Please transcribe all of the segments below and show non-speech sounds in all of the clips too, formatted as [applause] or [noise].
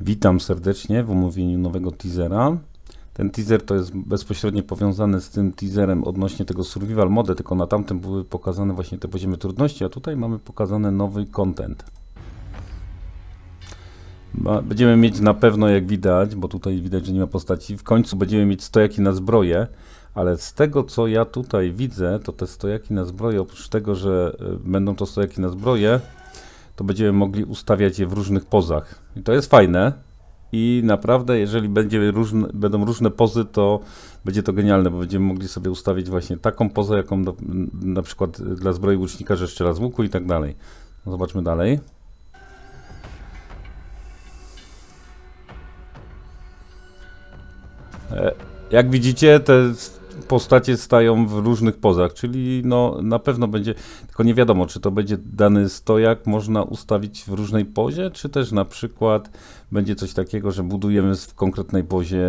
Witam serdecznie w omówieniu nowego teasera. Ten teaser to jest bezpośrednio powiązany z tym teaserem odnośnie tego survival mode, tylko na tamtym były pokazane właśnie te poziomy trudności, a tutaj mamy pokazany nowy content. Będziemy mieć na pewno, jak widać, bo tutaj widać, że nie ma postaci, w końcu będziemy mieć stojaki na zbroję, ale z tego, co ja tutaj widzę, to te stojaki na zbroję, oprócz tego, że y, będą to stojaki na zbroję, to będziemy mogli ustawiać je w różnych pozach. I to jest fajne. I naprawdę, jeżeli będzie różne, będą różne pozy, to będzie to genialne, bo będziemy mogli sobie ustawić właśnie taką pozę, jaką do, na przykład dla zbroi łucznika, że strzela z łuku i tak dalej. No zobaczmy dalej. E, Jak widzicie, te postacie stają w różnych pozach, czyli no na pewno będzie, tylko nie wiadomo, czy to będzie dany stojak można ustawić w różnej pozie, czy też na przykład będzie coś takiego, że budujemy w konkretnej pozie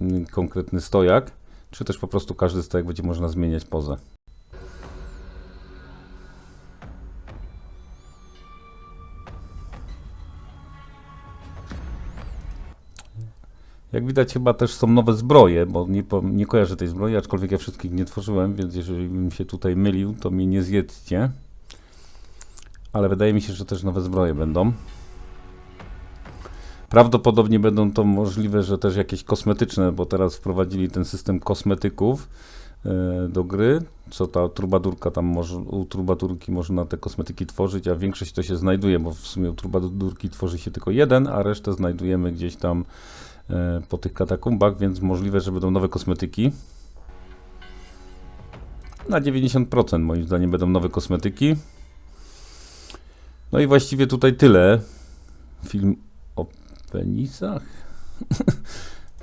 mm, konkretny stojak, czy też po prostu każdy stojak będzie można zmieniać pozę. Jak widać, chyba też są nowe zbroje, bo nie, nie kojarzę tej zbroi, aczkolwiek ja wszystkich nie tworzyłem, więc jeżeli bym się tutaj mylił, to mnie nie zjedzcie. Ale wydaje mi się, że też nowe zbroje będą. Prawdopodobnie będą to możliwe, że też jakieś kosmetyczne, bo teraz wprowadzili ten system kosmetyków e, do gry, co ta trubadurka tam może, u trubadurki można te kosmetyki tworzyć, a większość to się znajduje, bo w sumie u trubadurki tworzy się tylko jeden, a resztę znajdujemy gdzieś tam po tych katakumbach, więc możliwe, że będą nowe kosmetyki. Na 90% moim zdaniem będą nowe kosmetyki. No i właściwie tutaj tyle. Film o penisach. [laughs]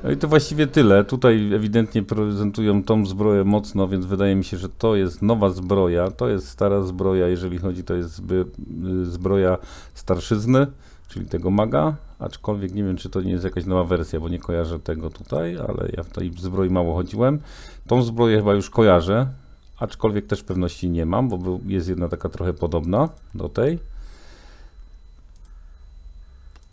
No i to właściwie tyle. Tutaj ewidentnie prezentują tą zbroję mocno, więc wydaje mi się, że to jest nowa zbroja. To jest stara zbroja, jeżeli chodzi, to jest y, zbroja starszyzny, czyli tego maga. Aczkolwiek nie wiem, czy to nie jest jakaś nowa wersja, bo nie kojarzę tego tutaj, ale ja w tej zbroi mało chodziłem. Tą zbroję chyba już kojarzę, aczkolwiek też pewności nie mam, bo jest jedna taka trochę podobna do tej.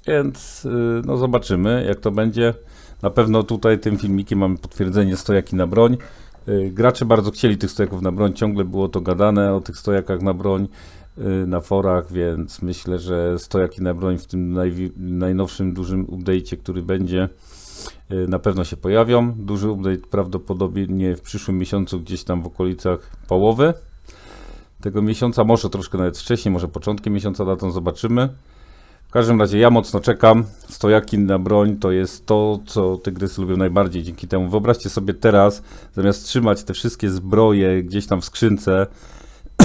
Więc y, no zobaczymy, jak to będzie. Na pewno tutaj tym filmikiem mamy potwierdzenie stojaki na broń. Y, Gracze bardzo chcieli tych stojaków na broń, ciągle było to gadane o tych stojakach na broń na forach, więc myślę, że stojaki na broń w tym najnowszym dużym update'cie, który będzie, y, na pewno się pojawią. Duży update prawdopodobnie w przyszłym miesiącu, gdzieś tam w okolicach połowy tego miesiąca, może troszkę nawet wcześniej, może początkiem miesiąca datą zobaczymy. W każdym razie ja mocno czekam. Stojaki na broń to jest to, co tygrysy lubią najbardziej. Dzięki temu wyobraźcie sobie teraz, zamiast trzymać te wszystkie zbroje gdzieś tam w skrzynce,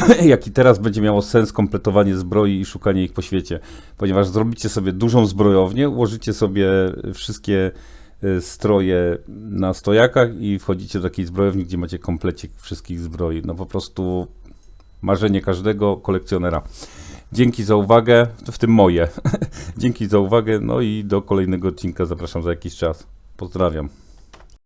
[laughs] jaki teraz będzie miało sens kompletowanie zbroi i szukanie ich po świecie. Ponieważ zrobicie sobie dużą zbrojownię, ułożycie sobie wszystkie y, stroje na stojakach i wchodzicie do takiej zbrojowni, gdzie macie komplecie wszystkich zbroi. No po prostu marzenie każdego kolekcjonera. Dzięki za uwagę, w tym moje. [laughs] Dzięki za uwagę, no i do kolejnego odcinka zapraszam za jakiś czas. Pozdrawiam.